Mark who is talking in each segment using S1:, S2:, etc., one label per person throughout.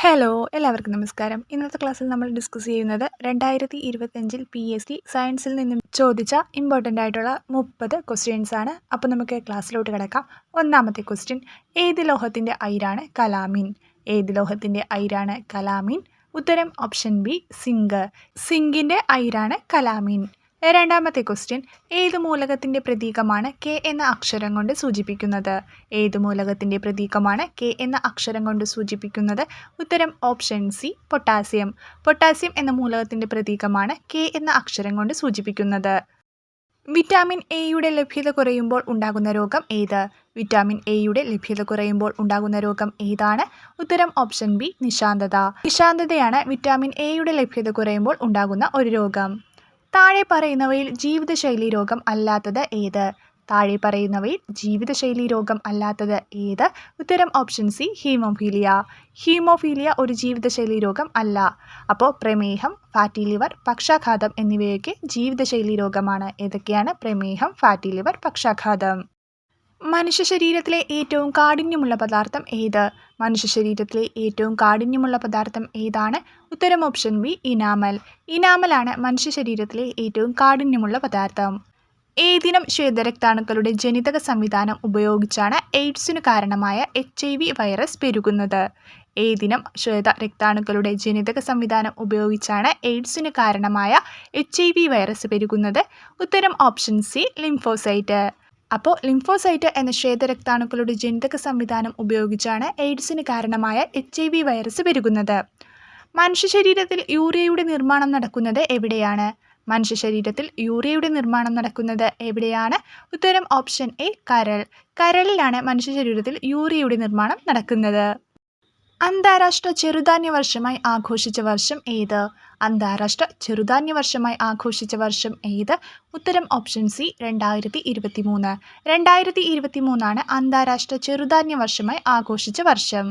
S1: Hello എല്ലാവർക്കും നമസ്കാരം. ഇന്നത്തെ ക്ലാസ്സിൽ നമ്മൾ ഡിസ്കസ് ചെയ്യുന്നത് രണ്ടായിരത്തി ഇരുപത്തഞ്ചിൽ പി എസ് സി സയൻസിൽ നിന്നും ചോദിച്ച ഇമ്പോർട്ടന്റ് ആയിട്ടുള്ള മുപ്പത് ക്വസ്റ്റ്യൻസ് ആണ്. അപ്പോൾ നമുക്ക് ക്ലാസ്സിലോട്ട് കിടക്കാം. ഒന്നാമത്തെ ക്വസ്റ്റ്യൻ ഏത് ലോഹത്തിന്റെ അയിരാണ് കലാമിൻ? ഏത് ലോഹത്തിന്റെ അയിരാണ് കലാമിൻ? ഉത്തരം ഓപ്ഷൻ ബി സിങ്ക് സിങ്കിന്റെ അയിരാണ് കലാമിൻ. രണ്ടാമത്തെ ക്വസ്റ്റ്യൻ ഏത് മൂലകത്തിന്റെ പ്രതീകമാണ് കെ എന്ന അക്ഷരം കൊണ്ട് സൂചിപ്പിക്കുന്നത്? ഏത് മൂലകത്തിന്റെ പ്രതീകമാണ് കെ എന്ന അക്ഷരം കൊണ്ട് സൂചിപ്പിക്കുന്നത്? ഉത്തരം ഓപ്ഷൻ സി പൊട്ടാസ്യം. പൊട്ടാസ്യം എന്ന മൂലകത്തിന്റെ പ്രതീകമാണ് കെ എന്ന അക്ഷരം കൊണ്ട് സൂചിപ്പിക്കുന്നത്. വിറ്റാമിൻ എയുടെ ലഭ്യത കുറയുമ്പോൾ ഉണ്ടാകുന്ന രോഗം ഏത്? വിറ്റാമിൻ എയുടെ ലഭ്യത കുറയുമ്പോൾ ഉണ്ടാകുന്ന രോഗം ഏതാണ്? ഉത്തരം ഓപ്ഷൻ ബി നിശാന്തത. നിശാന്തതയാണ് വിറ്റാമിൻ എയുടെ ലഭ്യത കുറയുമ്പോൾ ഉണ്ടാകുന്ന ഒരു രോഗം. താഴെ പറയുന്നവയിൽ ജീവിതശൈലി രോഗം അല്ലാത്തത് ഏത്? താഴെ പറയുന്നവയിൽ ജീവിതശൈലി രോഗം അല്ലാത്തത് ഏത്? ഉത്തരം ഓപ്ഷൻ സി ഹീമോഫീലിയ ഹീമോഫീലിയ ഒരു ജീവിതശൈലി രോഗം അല്ല. അപ്പോൾ പ്രമേഹം ഫാറ്റി ലിവർ പക്ഷാഘാതം എന്നിവയൊക്കെ ജീവിതശൈലി രോഗമാണ്. ഏതൊക്കെയാണ്? പ്രമേഹം ഫാറ്റി ലിവർ പക്ഷാഘാതം. മനുഷ്യ ശരീരത്തിലെ ഏറ്റവും കാഠിന്യമുള്ള പദാർത്ഥം ഏത്? മനുഷ്യ ശരീരത്തിലെ ഏറ്റവും കാഠിന്യമുള്ള പദാർത്ഥം ഏതാണ്? ഉത്തരം ഓപ്ഷൻ ബി ഇനാമൽ. ഇനാമലാണ് മനുഷ്യ ശരീരത്തിലെ ഏറ്റവും കാഠിന്യമുള്ള പദാർത്ഥം. ഏതിനം ശ്വേതരക്താണുക്കളുടെ ജനിതക സംവിധാനം ഉപയോഗിച്ചാണ് എയ്ഡ്സിനു കാരണമായ എച്ച് ഐ വി വൈറസ് പെരുകുന്നത്? ഏതിനം ശ്വേത രക്താണുക്കളുടെ ജനിതക സംവിധാനം ഉപയോഗിച്ചാണ് എയ്ഡ്സിനു കാരണമായ എച്ച് ഐ വി വൈറസ് പെരുകുന്നത്? ഉത്തരം ഓപ്ഷൻ സി ലിംഫോസൈറ്റ്. അപ്പോൾ ലിംഫോസൈറ്റ് എന്ന ശ്വേതരക്താണുക്കളുടെ ജനിതക സംവിധാനം ഉപയോഗിച്ചാണ് എയ്ഡ്സിന് കാരണമായ എച്ച് ഐ വി വൈറസ് പെരുകുന്നത്. മനുഷ്യ ശരീരത്തിൽ യൂറിയയുടെ നിർമ്മാണം നടക്കുന്നത് എവിടെയാണ്? മനുഷ്യ ശരീരത്തിൽ യൂറിയയുടെ നിർമ്മാണം നടക്കുന്നത് എവിടെയാണ്? ഉത്തരം ഓപ്ഷൻ എ കരൾ. കരളിലാണ് മനുഷ്യ ശരീരത്തിൽ യൂറിയയുടെ നിർമ്മാണം നടക്കുന്നത്. അന്താരാഷ്ട്ര ചെറുധാന്യ വർഷമായി ആഘോഷിച്ച വർഷം ഏത്? അന്താരാഷ്ട്ര ചെറുധാന്യ വർഷമായി ആഘോഷിച്ച വർഷം ഏത്? ഉത്തരം ഓപ്ഷൻ സി രണ്ടായിരത്തി ഇരുപത്തി മൂന്ന് രണ്ടായിരത്തി ഇരുപത്തി മൂന്നാണ് അന്താരാഷ്ട്ര ചെറുധാന്യ വർഷമായി ആഘോഷിച്ച വർഷം.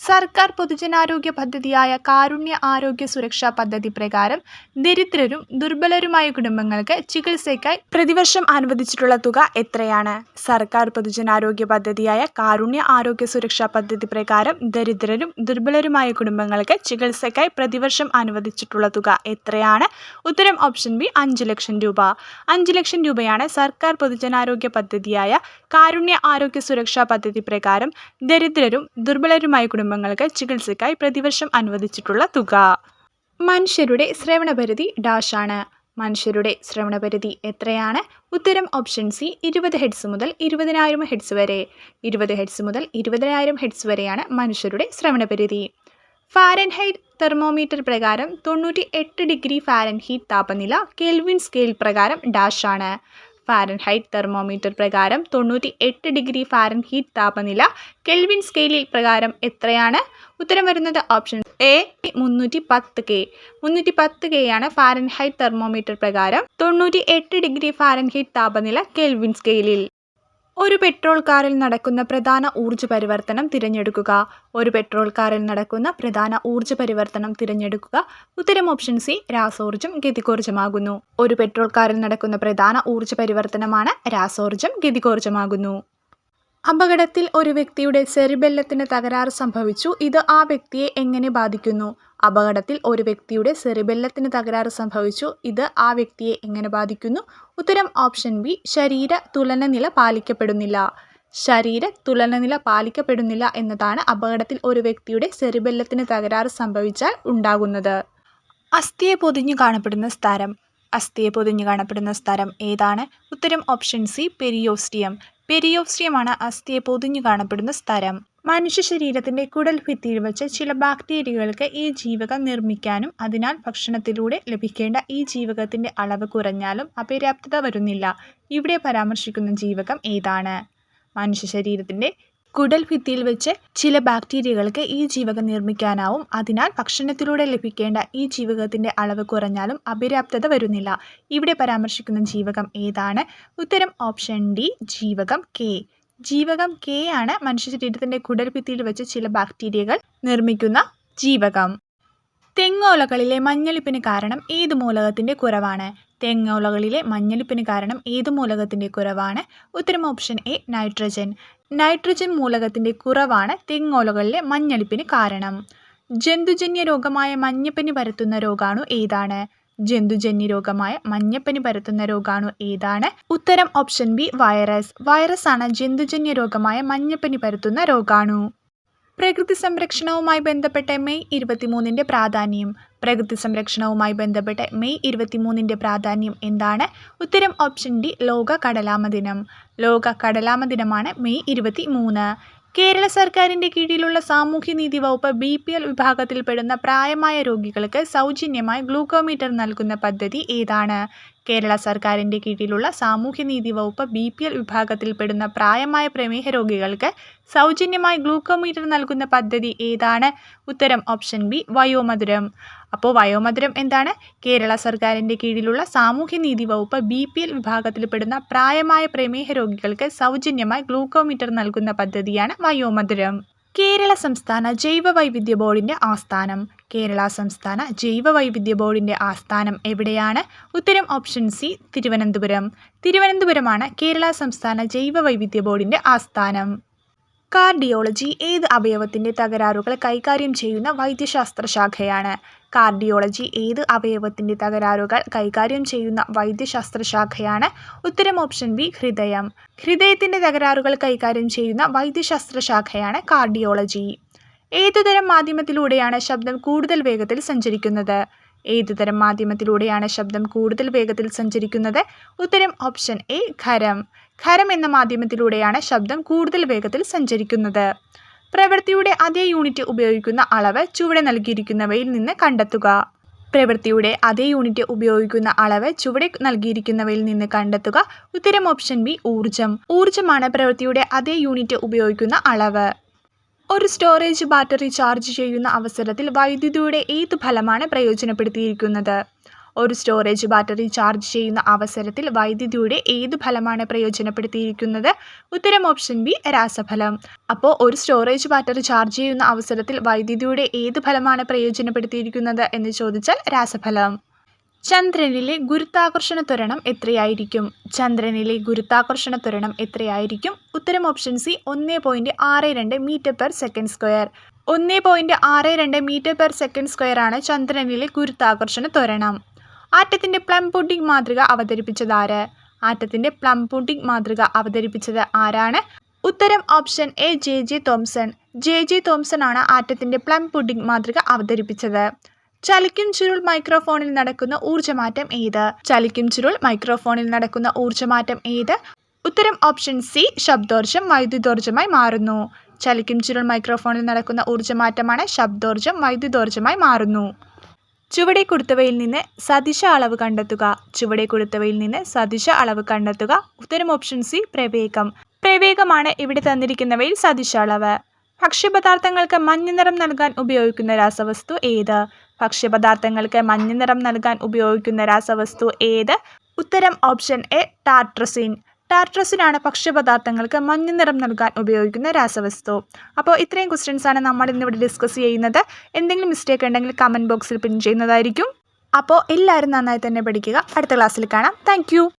S1: സർക്കാർ പൊതുജനാരോഗ്യ പദ്ധതിയായ കാരുണ്യ ആരോഗ്യ സുരക്ഷാ പദ്ധതി പ്രകാരം ദരിദ്രരും ദുർബലരുമായ കുടുംബങ്ങൾക്ക് ചികിത്സയ്ക്കായി പ്രതിവർഷം അനുവദിച്ചിട്ടുള്ള തുക എത്രയാണ്? സർക്കാർ പൊതുജനാരോഗ്യ പദ്ധതിയായ കാരുണ്യ ആരോഗ്യ സുരക്ഷാ പദ്ധതി പ്രകാരം ദരിദ്രരും ദുർബലരുമായ കുടുംബങ്ങൾക്ക് ചികിത്സയ്ക്കായി പ്രതിവർഷം അനുവദിച്ചിട്ടുള്ള തുക എത്രയാണ്? ഉത്തരം ഓപ്ഷൻ ബി അഞ്ച് ലക്ഷം രൂപ. അഞ്ച് ലക്ഷം രൂപയാണ് സർക്കാർ പൊതുജനാരോഗ്യ പദ്ധതിയായ കാരുണ്യ ആരോഗ്യ സുരക്ഷാ പദ്ധതി പ്രകാരം ദരിദ്രരും ദുർബലരുമായ കുടുംബങ്ങൾക്ക് ചികിത്സയ്ക്കായി പ്രതിവർഷം അനുവദിച്ചിട്ടുള്ള തുക. മനുഷ്യരുടെ ശ്രവണപരിധി ഡാഷാണ് മനുഷ്യരുടെ ശ്രവണപരിധി എത്രയാണ്? ഉത്തരം ഓപ്ഷൻ സി ഇരുപത് ഹെഡ്സ് മുതൽ ഇരുപതിനായിരം ഹെഡ്സ് വരെ. ഇരുപത് ഹെഡ്സ് മുതൽ ഇരുപതിനായിരം ഹെഡ്സ് വരെയാണ് മനുഷ്യരുടെ ശ്രവണപരിധി. ഫാരൻഹൈറ്റ് തെർമോമീറ്റർ പ്രകാരം തൊണ്ണൂറ്റി എട്ട് ഡിഗ്രി ഫാരൻഹീറ്റ് താപനില കെൽവിൻ സ്കെയിൽ പ്രകാരം ഡാഷാണ് ഫാരൻഹൈറ്റ് തെർമോമീറ്റർ പ്രകാരം തൊണ്ണൂറ്റി എട്ട് ഡിഗ്രി ഫാരൻഹീറ്റ് താപനില കെൽവിൻ സ്കെയിലിൽ പ്രകാരം എത്രയാണ്? ഉത്തരം വരുന്നത് ഓപ്ഷൻ എ മുന്നൂറ്റി പത്ത് കെ. മുന്നൂറ്റി പത്ത് കെ ആണ് ഫാരൻഹൈറ്റ് തെർമോമീറ്റർ പ്രകാരം തൊണ്ണൂറ്റി എട്ട് ഡിഗ്രി ഫാരൻഹീറ്റ് താപനില കെൽവിൻ സ്കെയിലിൽ. ഒരു പെട്രോൾ കാറിൽ നടക്കുന്ന പ്രധാന ഊർജ പരിവർത്തനം തിരഞ്ഞെടുക്കുക. ഒരു പെട്രോൾ കാറിൽ നടക്കുന്ന പ്രധാന ഊർജ പരിവർത്തനം തിരഞ്ഞെടുക്കുക. ഉത്തരം ഓപ്ഷൻ സി രാസോർജം ഗതികോർജമാകുന്നു. ഒരു പെട്രോൾ കാറിൽ നടക്കുന്ന പ്രധാന ഊർജ പരിവർത്തനമാണ് രാസോർജം ഗതികോർജമാകുന്നു. അപകടത്തിൽ ഒരു വ്യക്തിയുടെ സെറിബെല്ലത്തിന് തകരാറ് സംഭവിച്ചു. ഇത് ആ വ്യക്തിയെ എങ്ങനെ ബാധിക്കുന്നു? അപകടത്തിൽ ഒരു വ്യക്തിയുടെ സെറിബെല്ലത്തിന് തകരാറ് സംഭവിച്ചു. ഇത് ആ വ്യക്തിയെ എങ്ങനെ ബാധിക്കുന്നു? ഉത്തരം ഓപ്ഷൻ ബി ശരീര തുലനനില പാലിക്കപ്പെടുന്നില്ല. ശരീര തുലനനില പാലിക്കപ്പെടുന്നില്ല എന്നതാണ് അപകടത്തിൽ ഒരു വ്യക്തിയുടെ സെറിബെല്ലത്തിന് തകരാറ് സംഭവിച്ചാൽ ഉണ്ടാകുന്നത്. അസ്ഥിയെ പൊതിഞ്ഞു കാണപ്പെടുന്ന സ്ഥലം. അസ്ഥിയെ പൊതിഞ്ഞു കാണപ്പെടുന്ന സ്ഥലം ഏതാണ്? ഉത്തരം ഓപ്ഷൻ സി പെരിയോസ്റ്റിയം. പെരിയോസ്റ്റിയമാണ് അസ്ഥിയെ പൊതിഞ്ഞു കാണപ്പെടുന്ന സ്ഥലം. മനുഷ്യ ശരീരത്തിന്റെ കുടൽ ഭിത്തിയിൽ വെച്ച് ചില ബാക്ടീരിയകൾക്ക് ഈ ജീവകം നിർമ്മിക്കാനും അതിനാൽ ഭക്ഷണത്തിലൂടെ ലഭിക്കേണ്ട ഈ ജീവകത്തിന്റെ അളവ് കുറഞ്ഞാലും അപര്യാപ്തത വരുന്നില്ല. ഇവിടെ പരാമർശിക്കുന്ന ജീവകം ഏതാണ്? മനുഷ്യ ശരീരത്തിന്റെ കുടൽ ഭിത്തിയിൽ വെച്ച് ചില ബാക്ടീരിയകൾക്ക് ഈ ജീവകം നിർമ്മിക്കാനാവും. അതിനാൽ ഭക്ഷണത്തിലൂടെ ലഭിക്കേണ്ട ഈ ജീവകത്തിന്റെ അളവ് കുറഞ്ഞാലും അപര്യാപ്തത വരുന്നില്ല. ഇവിടെ പരാമർശിക്കുന്ന ജീവകം ഏതാണ്? ഉത്തരം ഓപ്ഷൻ ഡി ജീവകം കെ. ജീവകം കെ ആണ് മനുഷ്യ ശരീരത്തിന്റെ കുടൽ ഭിത്തിയിൽ വെച്ച് ചില ബാക്ടീരിയകൾ നിർമ്മിക്കുന്ന ജീവകം. തെങ്ങോലകളിലെ മഞ്ഞളിപ്പിന് കാരണം ഏത് മൂലകത്തിന്റെ കുറവാണ്? തെങ്ങോലകളിലെ മഞ്ഞളിപ്പിന് കാരണം ഏത് മൂലകത്തിന്റെ കുറവാണ്? ഉത്തരം ഓപ്ഷൻ എ നൈട്രജൻ. നൈട്രജൻ മൂലകത്തിന്റെ കുറവാണ് തെങ്ങോലകളിലെ മഞ്ഞളിപ്പിന് കാരണം. ജന്തുജന്യ രോഗമായ മഞ്ഞപ്പനി പരത്തുന്ന രോഗാണു ഏതാണ്? ജന്തുജന്യ രോഗമായ മഞ്ഞപ്പനി പരത്തുന്ന രോഗാണു ഏതാണ്? ഉത്തരം ഓപ്ഷൻ ബി വൈറസ്. വൈറസ് ആണ് ജന്തുജന്യ രോഗമായ മഞ്ഞപ്പനി പരത്തുന്ന രോഗാണു. പ്രകൃതി സംരക്ഷണവുമായി ബന്ധപ്പെട്ട മെയ് ഇരുപത്തിമൂന്നിന്റെ പ്രാധാന്യം. പ്രകൃതി സംരക്ഷണവുമായി ബന്ധപ്പെട്ട് മെയ് ഇരുപത്തിമൂന്നിന്റെ പ്രാധാന്യം എന്താണ്? ഉത്തരം ഓപ്ഷൻ ഡി ലോക കടലാമ ദിനം. ലോക കടലാമ ദിനമാണ് മെയ് ഇരുപത്തി മൂന്ന് കേരള സർക്കാരിന്റെ കീഴിലുള്ള സാമൂഹ്യനീതി വകുപ്പ് ബി പി എൽ വിഭാഗത്തിൽപ്പെടുന്ന പ്രായമായ രോഗികൾക്ക് സൗജന്യമായി ഗ്ലൂക്കോമീറ്റർ നൽകുന്ന പദ്ധതി ഏതാണ്? കേരള സർക്കാരിന്റെ കീഴിലുള്ള സാമൂഹ്യനീതി വകുപ്പ് ബി പി എൽ വിഭാഗത്തിൽപ്പെടുന്ന പ്രായമായ പ്രമേഹ രോഗികൾക്ക് സൗജന്യമായി ഗ്ലൂക്കോമീറ്റർ നൽകുന്ന പദ്ധതി ഏതാണ്? ഉത്തരം ഓപ്ഷൻ ബി വയോമധുരം. അപ്പോൾ വയോമധുരം എന്താണ്? കേരള സർക്കാരിന്റെ കീഴിലുള്ള സാമൂഹ്യനീതി വകുപ്പ് ബി പി എൽ വിഭാഗത്തിൽപ്പെടുന്ന പ്രായമായ പ്രമേഹ രോഗികൾക്ക് സൗജന്യമായി ഗ്ലൂക്കോമീറ്റർ നൽകുന്ന പദ്ധതിയാണ് വയോമധുരം. കേരള സംസ്ഥാന ജൈവ വൈവിധ്യ ബോർഡിന്റെ ആസ്ഥാനം. കേരള സംസ്ഥാന ജൈവ വൈവിധ്യ ബോർഡിന്റെ ആസ്ഥാനം എവിടെയാണ്? ഉത്തരം ഓപ്ഷൻ സി തിരുവനന്തപുരം. തിരുവനന്തപുരമാണ് കേരള സംസ്ഥാന ജൈവ വൈവിധ്യ ബോർഡിന്റെ ആസ്ഥാനം. കാർഡിയോളജി ഏത് അവയവത്തിന്റെ തകരാറുകൾ കൈകാര്യം ചെയ്യുന്ന വൈദ്യശാസ്ത്ര ശാഖയാണ്? കാർഡിയോളജി ഏത് അവയവത്തിന്റെ തകരാറുകൾ കൈകാര്യം ചെയ്യുന്ന വൈദ്യശാസ്ത്ര ശാഖയാണ്? ഉത്തരം ഓപ്ഷൻ ബി ഹൃദയം. ഹൃദയത്തിന്റെ തകരാറുകൾ കൈകാര്യം ചെയ്യുന്ന വൈദ്യശാസ്ത്ര ശാഖയാണ് കാർഡിയോളജി. ഏതുതരം മാധ്യമത്തിലൂടെയാണ് ശബ്ദം കൂടുതൽ വേഗത്തിൽ സഞ്ചരിക്കുന്നത്? ഏതുതരം മാധ്യമത്തിലൂടെയാണ് ശബ്ദം കൂടുതൽ വേഗത്തിൽ സഞ്ചരിക്കുന്നത്? ഉത്തരം ഓപ്ഷൻ എ ഖരം. ഖരം എന്ന മാധ്യമത്തിലൂടെയാണ് ശബ്ദം കൂടുതൽ വേഗത്തിൽ സഞ്ചരിക്കുന്നത്. പ്രവൃത്തിയുടെ അതേ യൂണിറ്റ് ഉപയോഗിക്കുന്ന അളവ് ചുവടെ നൽകിയിരിക്കുന്നവയിൽ നിന്ന് കണ്ടെത്തുക. പ്രവൃത്തിയുടെ അതേ യൂണിറ്റ് ഉപയോഗിക്കുന്ന അളവ് ചുവടെ നൽകിയിരിക്കുന്നവയിൽ നിന്ന് കണ്ടെത്തുക. ഉത്തരം ഓപ്ഷൻ ബി ഊർജം ഊർജമാണ് പ്രവൃത്തിയുടെ അതേ യൂണിറ്റ് ഉപയോഗിക്കുന്ന അളവ്. ഒരു സ്റ്റോറേജ് ബാറ്ററി ചാർജ് ചെയ്യുന്ന അവസരത്തിൽ വൈദ്യുതിയുടെ ഏത് ഫലമാണ് പ്രയോജനപ്പെടുത്തിയിരിക്കുന്നത്? ഒരു സ്റ്റോറേജ് ബാറ്ററി ചാർജ് ചെയ്യുന്ന അവസരത്തിൽ വൈദ്യുതിയുടെ ഏത് ഫലമാണ് പ്രയോജനപ്പെടുത്തിയിരിക്കുന്നത്? ഉത്തരം ഓപ്ഷൻ ബി രാസഫലം. അപ്പോൾ ഒരു സ്റ്റോറേജ് ബാറ്ററി ചാർജ് ചെയ്യുന്ന അവസരത്തിൽ വൈദ്യുതിയുടെ ഏത് ഫലമാണ് പ്രയോജനപ്പെടുത്തിയിരിക്കുന്നത് എന്ന് ചോദിച്ചാൽ രാസഫലം. ചന്ദ്രനിലെ ഗുരുത്വാകർഷണ ത്വരണം എത്രയായിരിക്കും? ചന്ദ്രനിലെ ഗുരുത്വാകർഷണ ത്വരണം എത്രയായിരിക്കും? ഉത്തരം ഓപ്ഷൻ സി ഒന്ന് പോയിന്റ് ആറ് രണ്ട് മീറ്റർ പെർ സെക്കൻഡ് സ്ക്വയർ. ഒന്ന് പോയിന്റ് ആറ് രണ്ട് മീറ്റർ പെർ സെക്കൻഡ് സ്ക്വയർ ആണ് ചന്ദ്രനിലെ ഗുരുത്വാകർഷണ ത്വരണം. ആറ്റത്തിന്റെ പ്ലം പുഡിംഗ് മാതൃക അവതരിപ്പിച്ചത് ആര്? ആറ്റത്തിന്റെ പ്ലം പുഡിംഗ് മാതൃക അവതരിപ്പിച്ചത് ആരാണ്? ഉത്തരം option A J J Thomson. J J Thomson ആണ് ആറ്റത്തിന്റെ പ്ലം പുഡിംഗ് മാതൃക അവതരിപ്പിച്ചത്. ചലിക്കും ചുരുൾ മൈക്രോഫോണിൽ നടക്കുന്ന ഊർജമാറ്റം ഏത്? ചലിക്കും ചുരുൾ മൈക്രോഫോണിൽ നടക്കുന്ന ഊർജമാറ്റം ഏത്? ഉത്തരം ഓപ്ഷൻ സി ശബ്ദോർജം വൈദ്യുതോർജമായി മാറുന്നു. ചലിക്കും ചുരുൾ മൈക്രോഫോണിൽ നടക്കുന്ന ഊർജമാറ്റമാണ് ശബ്ദോർജം വൈദ്യുതോർജമായി മാറുന്നു. ചുവടെ കൊടുത്തവയിൽ നിന്ന് സദിശ അളവ് കണ്ടെത്തുക. ചുവടെ കൊടുത്തവയിൽ നിന്ന് സദിശ അളവ് കണ്ടെത്തുക. ഉത്തരം ഓപ്ഷൻ സി പ്രവേഗം. പ്രവേഗമാണ് ഇവിടെ തന്നിരിക്കുന്നവയിൽ സദിശ അളവ്. ഭക്ഷ്യപദാർത്ഥങ്ങൾക്ക് മഞ്ഞ നിറം നൽകാൻ ഉപയോഗിക്കുന്ന രാസവസ്തു ഏത്? ഭക്ഷ്യപദാർത്ഥങ്ങൾക്ക് മഞ്ഞ നിറം നൽകാൻ ഉപയോഗിക്കുന്ന രാസവസ്തു ഏത്? ഉത്തരം ഓപ്ഷൻ എ ടാർട്രസിൻ. ടാർട്രസിനാണ് ഭക്ഷ്യപദാർത്ഥങ്ങൾക്ക് മഞ്ഞ നിറം നൽകാൻ ഉപയോഗിക്കുന്ന രാസവസ്തു. അപ്പോൾ ഇത്രയും ക്വസ്റ്റ്യൻസ് ആണ് നമ്മൾ ഇന്നിവിടെ ഡിസ്കസ് ചെയ്യുന്നത്. എന്തെങ്കിലും മിസ്റ്റേക്ക് ഉണ്ടെങ്കിൽ കമന്റ് ബോക്സിൽ പിൻ ചെയ്യുന്നതായിരിക്കും. അപ്പോൾ എല്ലാവരും നന്നായി തന്നെ പഠിക്കുക. അടുത്ത ക്ലാസ്സിൽ കാണാം. താങ്ക്